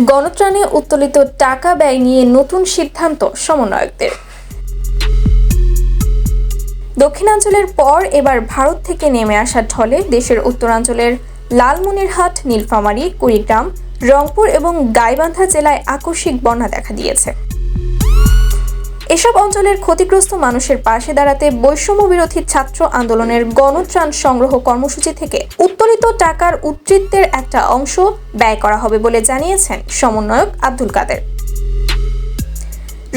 গণত্রাণে উত্তোলিত টাকা ব্যয় নিয়ে নতুন সিদ্ধান্ত সমন্বয়কদের। দক্ষিণাঞ্চলের পর এবার ভারত থেকে নেমে আসা ঢলে দেশের উত্তরাঞ্চলের লালমনিরহাট, নীলফামারী, কুড়িগ্রাম, রংপুর এবং গাইবান্ধা জেলায় আকস্মিক বন্যা দেখা দিয়েছে। এসব অঞ্চলের ক্ষতিগ্রস্ত মানুষের পাশে দাঁড়াতে বৈষম্য বিরোধী ছাত্র আন্দোলনের গণত্রাণ সংগ্রহ কর্মসূচি থেকে উত্তোলিত টাকার উদ্ধৃত্তের একটা অংশ ব্যয় করা হবে বলে জানিয়েছেন সমন্বয়ক আব্দুল কাদের।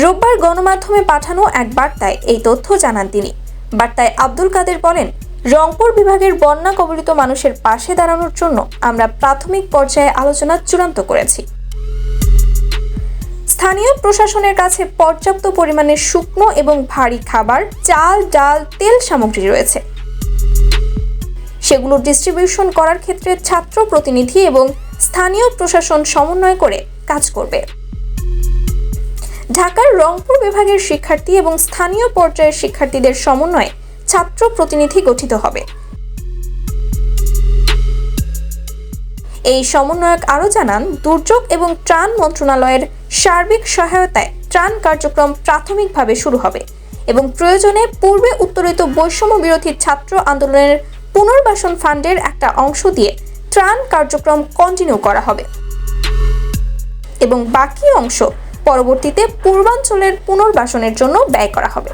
রোববার গণমাধ্যমে পাঠানো এক বার্তায় এই তথ্য জানান তিনি। বার্তায় আব্দুল কাদের বলেন, রংপুর বিভাগের বন্যা কবলিত মানুষের পাশে দাঁড়ানোর জন্য আমরা প্রাথমিক পর্যায়ে আলোচনা চূড়ান্ত করেছি। স্থানীয় প্রশাসনের কাছে পর্যাপ্ত পরিমাণে শুকনো এবং ভারী খাবার, চাল, ডাল, তেল সামগ্রী রয়েছে। সেগুলো ডিস্ট্রিবিউশন করার ক্ষেত্রে ছাত্র প্রতিনিধি এবং স্থানীয় প্রশাসন সমন্বয় করে কাজ করবে। ঢাকার রংপুর বিভাগের শিক্ষার্থী এবং স্থানীয় পর্যায়ের শিক্ষার্থীদের সমন্বয়ে ছাত্র প্রতিনিধি গঠিত হবে। এই সমন্বয়ক আরও জানান, দুর্যোগ এবং ত্রাণ মন্ত্রণালয়ের সার্বিক সহায়তায় ত্রাণ কার্যক্রম প্রাথমিকভাবে শুরু হবে এবং প্রয়োজনে পূর্বে উত্তোলিত বৈষম্য বিরোধী ছাত্র আন্দোলনের পুনর্বাসন ফান্ডের একটা অংশ দিয়ে ত্রাণ কার্যক্রম কন্টিনিউ করা হবে। এবং বাকি অংশ পরবর্তীতে পূর্বাঞ্চলের পুনর্বাসনের জন্য ব্যয় করা হবে।